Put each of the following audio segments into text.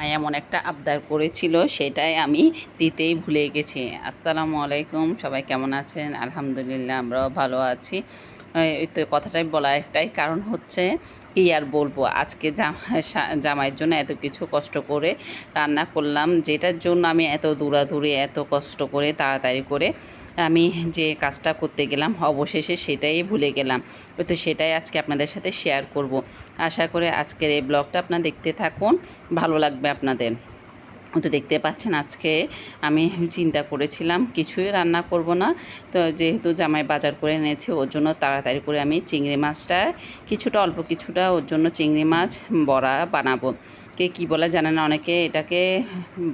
মা এমন একটা আবদার করেছিল, সেটাই আমি দিতেই ভুলে গেছি। আসসালামু আলাইকুম, সবাই কেমন আছেন? আলহামদুলিল্লাহ, আমরাও ভালো আছি। তো কথাটাই বলার একটাই কারণ হচ্ছে কি আর বলব? আজকে জামা- জামাইয়ের জন্য এত কিছু কষ্ট করে রান্না করলাম, যেটার জন্য আমি এত দূরাদূরে এত কষ্ট করে, তাড়াতাড়ি করে আমি যে কাজটা করতে গেলাম, অবশেষে সেটাই ভুলে গেলাম। তো সেটাই আজকে আপনাদের সাথে শেয়ার করব। আশা করে আজকের এই ব্লগটা আপনারা দেখতে থাকুন, ভালো লাগবে আপনাদের। তো দেখতে পাচ্ছেন আজকে আমি চিন্তা করেছিলাম, কিছুই রান্না করব না। তো যেহেতু জামাই বাজার করে এনেছে, ওর জন্য তাড়াতাড়ি করে আমি চিংড়ি মাছটা, কিছুটা অল্প কিছুটা ওর জন্য চিংড়ি মাছ, বড়া বানাবো। কে কী বলে জানে না, অনেকে এটাকে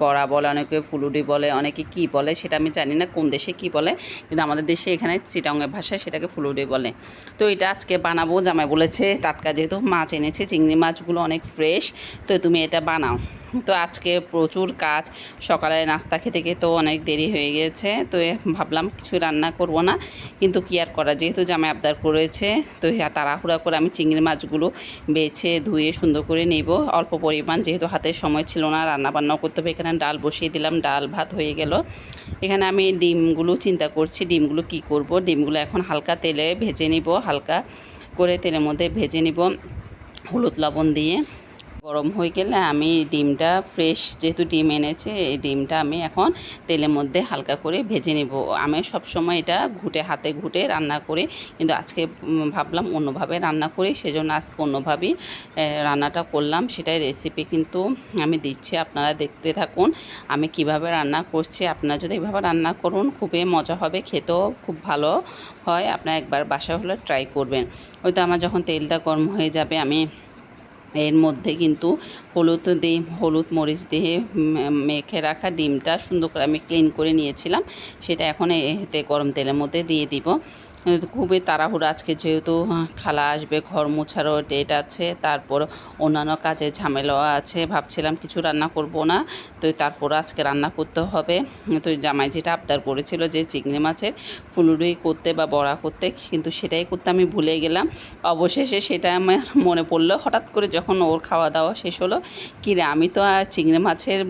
বড়া বলে, অনেকে ফুলুডি বলে, অনেকে কি বলে সেটা আমি জানি না কোন দেশে কি বলে, কিন্তু আমাদের দেশে এখানে চিটাঙ্গের ভাষায় সেটাকে ফুলুডি বলে। তো এটা আজকে বানাবো, জামাই বলেছে টাটকা যেহেতু মাছ এনেছে, চিংড়ি মাছগুলো অনেক ফ্রেশ তো তুমি এটা বানাও। তো আজকে প্রচুর কাজ। সকালে নাস্তা খেতে তো অনেক দেরি হয়ে গেছে, তো ভাবলাম কিছু রান্না করব না। কিন্তু কি আর করা, যেহেতু জামাই আবদার করেছে, তো তাড়াহুড়া করে আমি চিংড়ি মাছগুলো বেছে ধুয়ে সুন্দর করে নেব। অল্প পরিমাণ যেহেতু হাতে সময় ছিল না রান্না বান্নাও করতে হবে। এখানে ডাল বসিয়ে দিলাম, ডাল ভাত হয়ে গেল। এখানে আমি ডিমগুলো চিন্তা করছি, ডিমগুলো কি করব? ডিমগুলো এখন হালকা তেলে ভেজে নিব, হালকা করে তেলের মধ্যে ভেজে নিব। হলুদ লবণ দিয়ে। গরম হয়ে গেলে আমি ডিমটা ফ্রেশ যেহেতু ডিম এনেছে, এই ডিমটা আমি এখন তেলের মধ্যে হালকা করে ভেজে নেব। আমি সবসময় এটা ঘুটে হাতে ঘুটে রান্না করি, কিন্তু আজকে ভাবলাম অন্যভাবে রান্না করি, সেজন্য আজকে অন্যভাবেই রান্নাটা করলাম। সেটাই রেসিপি কিন্তু আমি দিচ্ছি, আপনারা দেখতে থাকুন আমি কীভাবে রান্না করছি। আপনারা যদি এভাবে রান্না করুন, খুবই মজা হবে, খেতেও খুব ভালো হয়। আপনারা একবার বাসা হলে ট্রাই করবেন। ওই তো আমার যখন তেলটা গরম হয়ে যাবে, আমি এর মধ্যে কিন্তু হলুদ দিয়ে হলুদ মরিচ দিয়ে মেখে রাখা ডিমটা সুন্দর করে আমি ক্লিন করে নিয়েছিলাম। সেটা এখন এতে গরম তেলের মধ্যে দিয়ে দিব। খুবই তাড়াহুড়ো আজকে যেহেতু খালা আসবে ঘর মোছারও ডেট আছে তারপর অন্যান্য কাজে ঝামেলাও আছে ভাবছিলাম কিছু রান্না করব না তো তারপর আজকে রান্না করতে হবে। তো জামাই যেটা আবদার করেছিল যে চিংড়ি মাছের ফুলুরি করতে বা বড়া করতে কিন্তু সেটাই করতে আমি ভুলে গেলাম। অবশেষে সেটা আমার মনে পড়ল হঠাৎ করে যখন ওর খাওয়া দাওয়া শেষ হলো কি রে আমি তো আর চিংড়ি মাছের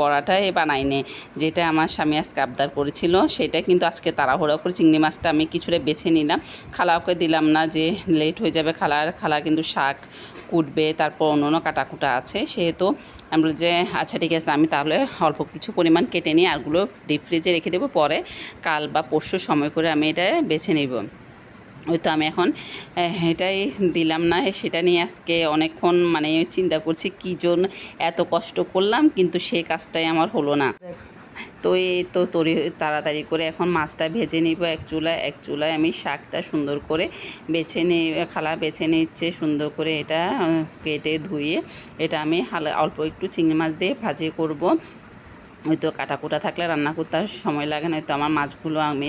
বড়াটাই বানাইনি। যেটা আমার স্বামী আজকে আবদার করেছিল সেটা কিন্তু আজকে তাড়াহুড়ো করে চিংড়ি মাছটা আমি কিছুটা বেছে নিলাম। খালাওকে দিলাম না যে লেট হয়ে যাবে খালার খালা কিন্তু শাক কুটবে, তারপর অন্য অন্য কাটাকুটা আছে। সেহেতু আমি বলি যে আচ্ছা ঠিক আছে, আমি তাহলে অল্প কিছু পরিমাণ কেটে নিয়ে আরগুলো ডিপ ফ্রিজে রেখে দেবো। পরে কাল বা পরশু সময় করে আমি এটা বেছে নেব। ওই তো আমি এখন এটাই দিলাম না। সেটা নিয়ে আজকে অনেকক্ষণ মানে চিন্তা করছি, কী জন্য এত কষ্ট করলাম? কিন্তু সেই কাজটাই আমার হলো না। তো এই তো তরি তাড়াতাড়ি করে এখন মাছটা ভেজে নিব এক চুলায় এক চুলায় আমি শাকটা সুন্দর করে বেছে নিয়ে খালা বেছে নিচ্ছে সুন্দর করে এটা কেটে ধুয়ে এটা আমি হালা, অল্প একটু চিংড়ি মাছ দিয়ে ভাজি করব। ওই তো কাটাকুটা থাকলে রান্না করতে আর সময় লাগে না তো আমার মাছগুলো আমি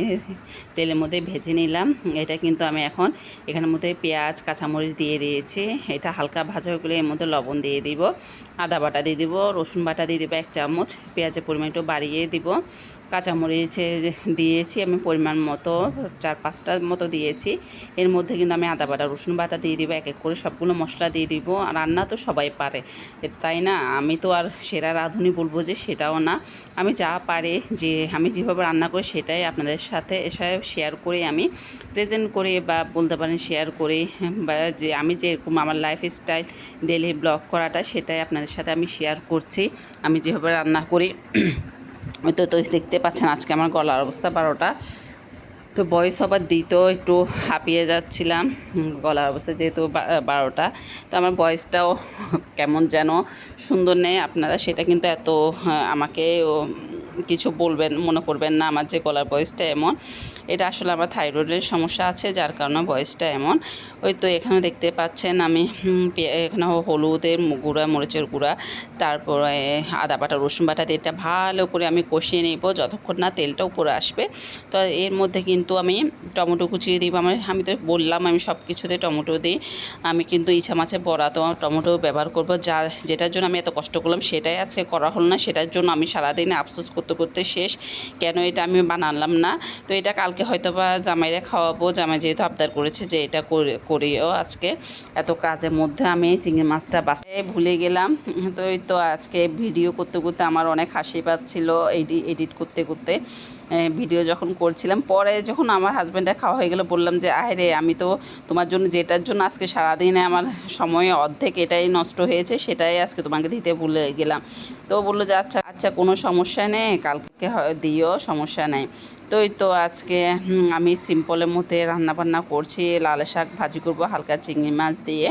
তেলের মধ্যে ভেজে নিলাম। এটা কিন্তু আমি এখন এখানের মধ্যে পেঁয়াজ, কাঁচামরিচ দিয়ে দিয়েছি। এটা হালকা ভাজা হয়ে গেলে এর মধ্যে লবণ দিয়ে দিব। আদা বাটা দিয়ে দিব, রসুন বাটা দিয়ে দিব এক চামচ। পেঁয়াজের পরিমাণ একটু বাড়িয়ে দিব। কাঁচামরিচ দিয়েছি, আমি পরিমাণ মতো চার পাঁচটার মতো দিয়েছি। এর মধ্যে কিন্তু আমি আদা বাটা, রসুন বাটা দিয়ে দিব, এক এক করে সবগুলো মশলা দিয়ে দিব। আর রান্না তো সবাই পারে। তাই না? আমি তো আর সেরা রাঁধুনি বলব যে সেটাও না। আমি যা পারে যে আমি যেভাবে রান্না করি সেটাই আপনাদের সাথে এসে শেয়ার করে আমি প্রেজেন্ট করে বা বলতে পারেন শেয়ার করে, বা যে আমি যেরকম আমার লাইফ স্টাইল ডেলি ব্লগ করাটা সেটাই আপনাদের সাথে আমি শেয়ার করছি। আমি যেভাবে রান্না করি তো তো দেখতে পাচ্ছেন, আজকে আমার গলার অবস্থা বারোটা। তো বয়স সবার দিতেও একটু হাঁপিয়ে যাচ্ছিলাম গলার অবস্থা যেহেতু বারোটা। তো আমার বয়সটাও কেমন যেন সুন্দর নেই, আপনারা সেটা কিন্তু এত আমাকে কিছু বলবেন, মনে করবেন না, আমার যে গলার বয়সটা এমন। এটা আসলে আমার থাইরয়েডের সমস্যা আছে, যার কারণে বয়সটা এমন। ওই তো এখানে দেখতে পাচ্ছেন আমি এখানে হলুদের গুঁড়া, মরিচের গুঁড়া, তারপরে আদা বাটা, রসুন বাটা দিয়ে এটা ভালো করে আমি কষিয়ে নেব যতক্ষণ না তেলটা উপরে আসবে। তো এর মধ্যে কিন্তু আমি টমেটো কুচিয়ে দিব। আমার, আমি তো বললাম আমি সব কিছুতে টমেটো দিই। আমি কিন্তু ইচ্ছা মাছে বড়া তো টমেটো ব্যবহার করব। যা, যেটার জন্য আমি এত কষ্ট করলাম সেটাই আজকে করা হলো না। সেটার জন্য আমি সারাদিনে আফসোস করতে করতে শেষ। কেন এটা আমি বানালাম না? তো এটা কালকে হয়তো বা জামাইরে খাওয়াবো। জামাই যেহেতু আবদার করেছে যে এটা করে, করিও আজকে। এত কাজের মধ্যে আমি চিংড়ি মাছটা বাসায় ভুলে গেলাম। তো এই তো আজকে ভিডিও করতে করতে আমার অনেক হাসি পাচ্ছিল, এডি এডিট করতে করতে। ভিডিও যখন করছিলাম, পরে যখন আমার হাজব্যান্ডের খাওয়া হয়ে গেলো, বললাম যে, আয় রে, আমি তো তোমার জন্য যেটার জন্য আজকে সারাদিনে আমার সময় অর্ধেক এটাই নষ্ট হয়েছে, সেটাই আজকে তোমাকে দিতে ভুলে গেলাম। তো বলল যে আচ্ছা আচ্ছা কোনো সমস্যা নেই, কালকে দিও, সমস্যা নেই। তো এই তো আজকে আমি সিম্পলের মধ্যে রান্নাবান্না করছি, লাল শাক ভাজি করব, হালকা চিংড়ি মাছ দিয়ে।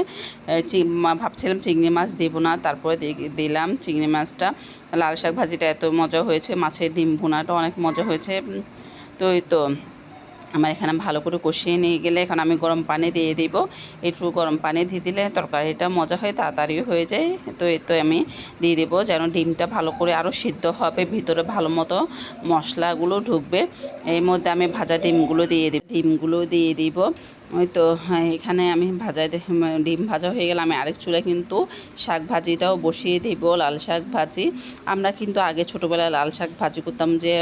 ভাবছিলাম চিংড়ি মাছ দেবো না, তারপরে দিলাম চিংড়ি মাছটা। লাল শাক ভাজিটা এত মজা হয়েছে, মাছের ডিম ভুনাটা অনেক মজা হয়েছে। তো এই তো আমার এখানে ভালো করে কষিয়ে নিয়ে গেলে এখন আমি গরম পানি দিয়ে দিব। একটু গরম পানি দিয়ে দিলে তরকারিটা মজা হয়, তাড়াতাড়ি হয়ে যায়। তো এই তো আমি দিয়ে দেবো যেন ডিমটা ভালো করে আরও সিদ্ধ হবে, ভিতরে ভালো মতো মশলাগুলো ঢুকবে। এর মধ্যে আমি ভাজা ডিমগুলো দিয়ে দিব, ডিমগুলো দিয়ে দিব। ওই তো হ্যাঁ, এখানে আমি ভাজা ডিম ভাজা হয়ে গেলে আমি আরেক চুলায় কিন্তু শাক ভাজিটাও বসিয়ে দিব লাল শাক ভাজি। আমরা কিন্তু আগে ছোটোবেলায় লাল শাক ভাজি করতাম যে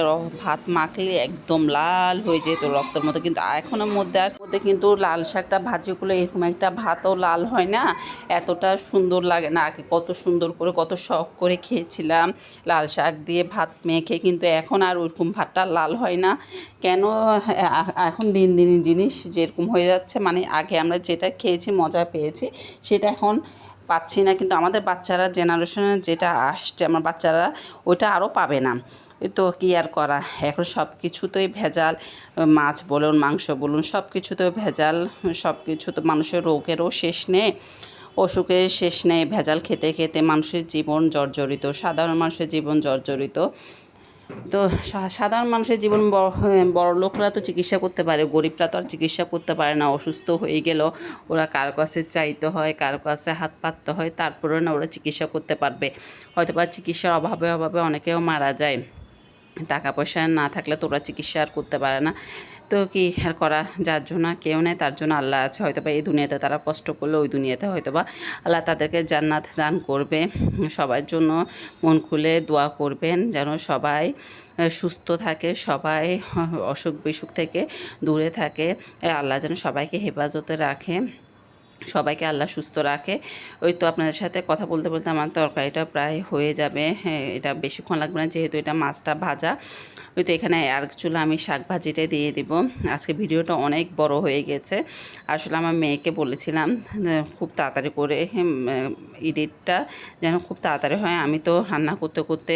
ভাত মাখলে একদম লাল হয়ে যেত রক্তের মতো কিন্তু এখনের মধ্যে আর মধ্যে কিন্তু লাল শাকটা ভাজি করলে এরকম একটা ভাতও লাল হয় না এতটা সুন্দর লাগে না। আগে কত সুন্দর করে কত শখ করে খেয়েছিলাম লাল শাক দিয়ে ভাত মেখে কিন্তু এখন আর ওইরকম ভাতটা লাল হয় না। কেন এখন দিন দিন জিনিস যেরকম হয়ে যাচ্ছে মানে আগে আমরা যেটা খেয়েছি, মজা পেয়েছি, সেটা এখন পাচ্ছি না। কিন্তু আমাদের বাচ্চারা জেনারেশনে যেটা আসছে, আমার বাচ্চারা ওইটা আরও পাবে না। তো কী আর করা? এখন সব কিছুতেই ভেজাল, মাছ বলুন, মাংস বলুন সব কিছুতেই ভেজাল সব কিছু তো মানুষের রোগেরও শেষ নেই, অসুখের শেষ নেই। ভেজাল খেতে খেতে মানুষের জীবন জর্জরিত, সাধারণ মানুষের জীবন জর্জরিত। তো সাধারণ মানুষের জীবন বড় লোকরা তো চিকিৎসা করতে পারে, গরিবরা তো আর চিকিৎসা করতে পারে না, অসুস্থ হয়ে গেল, ওরা কার কাছে চাইতে হয়, কার কাছে হাত পাততে হয় তারপরে না ওরা চিকিৎসা করতে পারবে। হয়তো বা চিকিৎসার অভাবে অভাবে অনেকেও মারা যায়। টাকা পয়সা না থাকলে তো ওরা চিকিৎসা আর করতে পারে না। তো কি আর করা যার জন্য কেউ নেয় তার জন্য আল্লাহ আছে। হয়তো বা এই দুনিয়াতে তারা কষ্ট করলে, ওই দুনিয়াতে হয়তো বা আল্লাহ তাদেরকে জান্নাত দান করবে। সবার জন্য মন খুলে দোয়া করবেন যেন সবাই সুস্থ থাকে, সবাই অসুখ বিসুখ থেকে দূরে থাকে। আল্লাহ যেন সবাইকে হেফাজতে রাখে। সবাইকে আল্লাহ সুস্থ রাখে। ওই তো আপনাদের সাথে কথা বলতে বলতে আমার তরকারিটা প্রায় হয়ে যাবে। হ্যাঁ এটা বেশিক্ষণ লাগবে না, যেহেতু এটা মাছটা ভাজা। ওই তো এখানে আর চুলো আমি শাক ভাজিটা দিয়ে দিব। আজকে ভিডিওটা অনেক বড় হয়ে গেছে। আসলে আমার মেয়েকে বলেছিলাম খুব তাড়াতাড়ি করে এডিটটা যেন খুব তাড়াতাড়ি হয়। আমি তো রান্না করতে করতে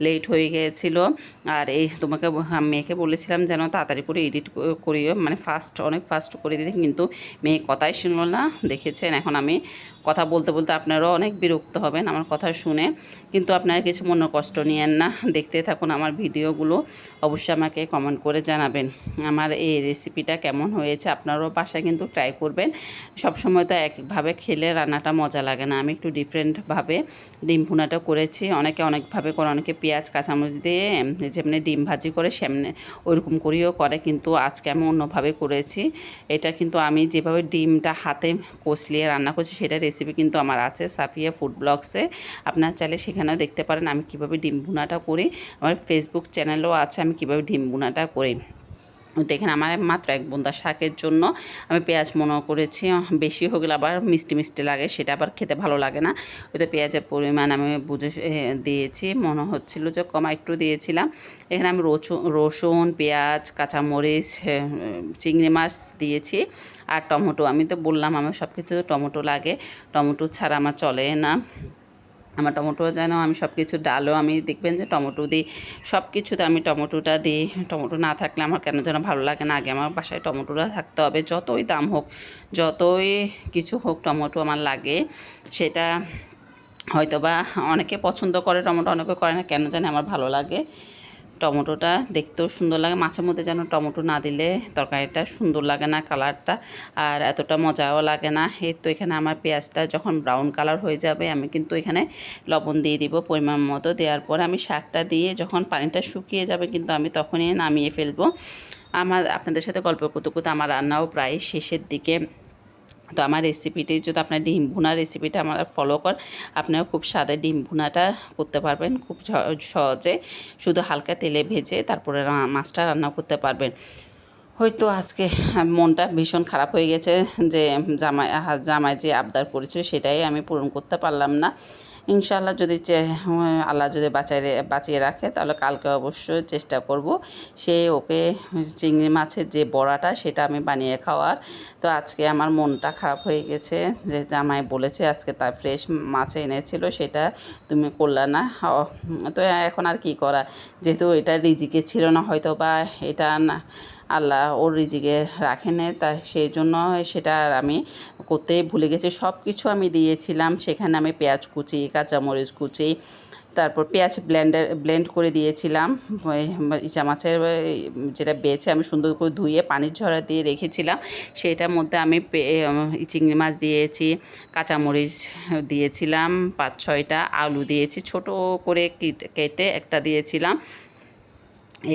লেট হয়ে গিয়েছিল। আর এই তোমাকে ব- মেয়েকে বলেছিলাম যেন তাড়াতাড়ি করে এডিট করিও মানে ফাস্ট, অনেক ফাস্ট করে দিতে, কিন্তু মেয়ে কথাই শুনলো না। দেখেছেন, এখন আমি কথা বলতে বলতে আপনারাও অনেক বিরক্ত হবেন আমার কথা শুনে। কিন্তু আপনারা কিছু মনে কষ্ট নিয়েন না, দেখতে থাকুন আমার ভিডিওগুলো। অবশ্যই আমাকে কমেন্ট করে জানাবেন। আমার এই রেসিপিটা কেমন হয়েছে আপনারাও বাসায় কিন্তু ট্রাই করবেন। সবসময় তো একভাবে খেলে রান্নাটা মজা লাগে না, আমি একটু ডিফারেন্টভাবে ডিম ভুনাটা করেছি। অনেকে অনেকভাবে করে, অনেকে পেঁয়াজ, কাঁচামরিচ দিয়ে যেমনি ডিম ভাজি করে সেমনি ওইরকম করেও করে। কিন্তু আজকে আমি অন্যভাবে করেছি। এটা কিন্তু আমি যেভাবে ডিমটা হাতে কষলিয়ে রান্না করছি সেটা রেসিপি কিন্তু আমার আছে সাফিয়া ফুড ব্লগসে আপনার চাইলে সেখানেও দেখতে পারেন আমি কীভাবে ডিম বোনাটা করি। আমার ফেসবুক চ্যানেলও আছে, আমি কীভাবে ডিম বোনাটা করি। তো এখানে আমার মাত্র এক বুন্দা শাকের জন্য আমি পেঁয়াজ মনে করেছি বেশি হয়ে গেলে আবার মিষ্টি মিষ্টি লাগে, সেটা আবার খেতে ভালো লাগে না। ওই তো পেঁয়াজের পরিমাণ আমি বুঝে দিয়েছি, মনে হচ্ছিল যে কমা একটু দিয়েছিলাম। এখানে আমি রসুন রসুন, পেঁয়াজ, কাঁচামরিচ চিংড়ি মাছ দিয়েছি আর টমেটো। আমি তো বললাম আমার সব কিছু টমেটো লাগে, টমেটো ছাড়া আমার চলে না। আমার টমেটো যেন আমি সব কিছু ডালও আমি দেখবেন যে টমেটো দিই সব কিছুতে আমি টমেটোটা দিই। টমেটো না থাকলে আমার কেন যেন ভালো লাগে না। আগে আমার বাসায় টমেটোটা থাকতে হবে। যতই দাম হোক, যতই কিছু হোক টমেটো আমার লাগে। সেটা হয়তো বা অনেকে পছন্দ করে, টমেটো অনেকে করে না, কেন জানি আমার ভালো লাগে। টমেটোটা দেখতেও সুন্দর লাগে। মাছের মধ্যে যেন টমেটো না দিলে তরকারিটা সুন্দর লাগে না কালারটা, আর এতটা মজাও লাগে না। এই তো এখানে আমার পেঁয়াজটা যখন ব্রাউন কালার হয়ে যাবে, আমি কিন্তু এখানে লবণ দিয়ে দিব পরিমাণ মতো। দেওয়ার পরে আমি শাকটা দিয়ে যখন পানিটা শুকিয়ে যাবে কিন্তু আমি তখনই নামিয়ে ফেলব। আমার, আপনাদের সাথে গল্প করতে করতে আমার রান্নাও প্রায় শেষের দিকে তো আমার রেসিপিটি যদি আপনার ডিম ভুনা রেসিপিটা আমার ফলো কর আপনারা খুব স্বাদে ডিম ভুনাটা করতে পারবেন খুব সহজে। শুধু হালকা তেলে ভেজে তারপরে মাছটা রান্না করতে পারবেন। হয়তো আজকে মনটা ভীষণ খারাপ হয়ে গেছে যে জামাই জামাই যে আবদার করেছিল সেটাই আমি পূরণ করতে পারলাম না। ইনশাআল্লাহ যদি আল্লাহ যদি বাঁচাই বাঁচিয়ে রাখে, তাহলে কালকে অবশ্যই চেষ্টা করব সে ওকে চিংড়ি মাছের যে বড়াটা সেটা আমি বানিয়ে খাওয়ার। তো আজকে আমার মনটা খারাপ হয়ে গেছে, যে জামাই বলেছে আজকে তার ফ্রেশ মাছ এনেছিল, সেটা তুমি করলে না তো এখন আর কি করা যেহেতু এটা রিজিকে ছিল না হয়তো বা এটা না আল্লাহ ওর রিজিকে রাখেনে তা সেই জন্য সেটা আর আমি করতে ভুলে গেছি। সব কিছু আমি দিয়েছিলাম, সেখানে আমি পেঁয়াজ কুচি, কাঁচামরিচ কুচি, তারপর পেঁয়াজ ব্লেন্ডার ব্লেন্ড করে দিয়েছিলাম। ইচা মাছের যেটা বেছে আমি সুন্দর করে ধুয়ে পানির ঝরা দিয়ে রেখেছিলাম, সেটার মধ্যে আমি চিংড়ি মাছ দিয়েছি, কাঁচামরিচ দিয়েছিলাম, পাঁচ ছয়টা আলু দিয়েছি, ছোট করে কেটে একটা দিয়েছিলাম।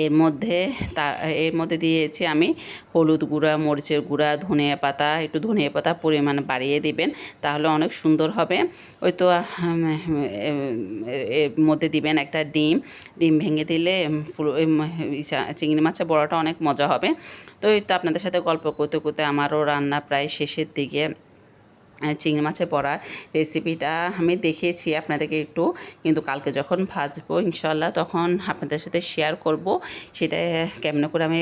এর মধ্যে তার এর মধ্যে দিয়েছি আমি হলুদ গুঁড়া, মরিচের গুঁড়া, ধনিয়া পাতা, একটু ধনিয়া পাতা পরিমাণ বাড়িয়ে দিবেন, তাহলে অনেক সুন্দর হবে। ওই তো এর মধ্যে দিবেন একটা ডিম ডিম ভেঙে দিলে ওই চিংড়ি মাছের বড়াটা অনেক মজা হবে। তো এই তো আপনাদের সাথে গল্প করতে করতে আমারও রান্না প্রায় শেষের দিকে চিংড়ি মাছের বড়ার রেসিপিটা আমি দেখিয়েছি আপনাদেরকে একটু। কিন্তু কালকে যখন ভাজবো ইনশাল্লাহ তখন আপনাদের সাথে শেয়ার করব। সেটা কেমন করে আমি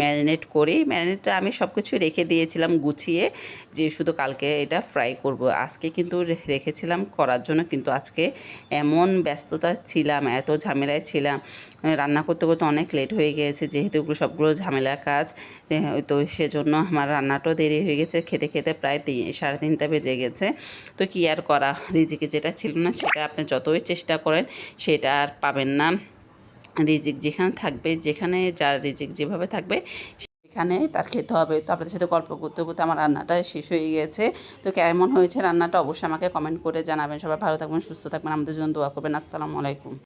ম্যারিনেট করি। ম্যারিনেটটা আমি সব কিছু রেখে দিয়েছিলাম গুছিয়ে যে শুধু কালকে এটা ফ্রাই করব। আজকে কিন্তু রেখেছিলাম করার জন্য। কিন্তু আজকে এমন ব্যস্ততা ছিলাম, এত ঝামেলায় ছিলাম। রান্না করতে করতে অনেক লেট হয়ে গিয়েছে, যেহেতু সবগুলো ঝামেলার কাজ। তো সেজন্য আমার রান্নাটাও দেরি হয়ে গেছে। খেতে খেতে প্রায় সাড়ে তিনটা বেজে গেছে। তো কি আর করা? রিজিকে যেটা ছিল না, সেটা আপনি যতই চেষ্টা করেন, সেটা আর পাবেন না। রিজিক যেখানে থাকবে, যেখানে যার রিজিক যেভাবে থাকবে, সেখানে তার খেতে হবে। তো আপনাদের সাথে গল্প করতে করতে আমার রান্নাটা শেষ হয়ে গেছে। তো কেমন হয়েছে রান্নাটা অবশ্যই আমাকে কমেন্ট করে জানাবেন। সবাই ভালো থাকবেন, সুস্থ থাকবেন। আমাদের জন্য দোয়া করবেন। আসসালামু আলাইকুম।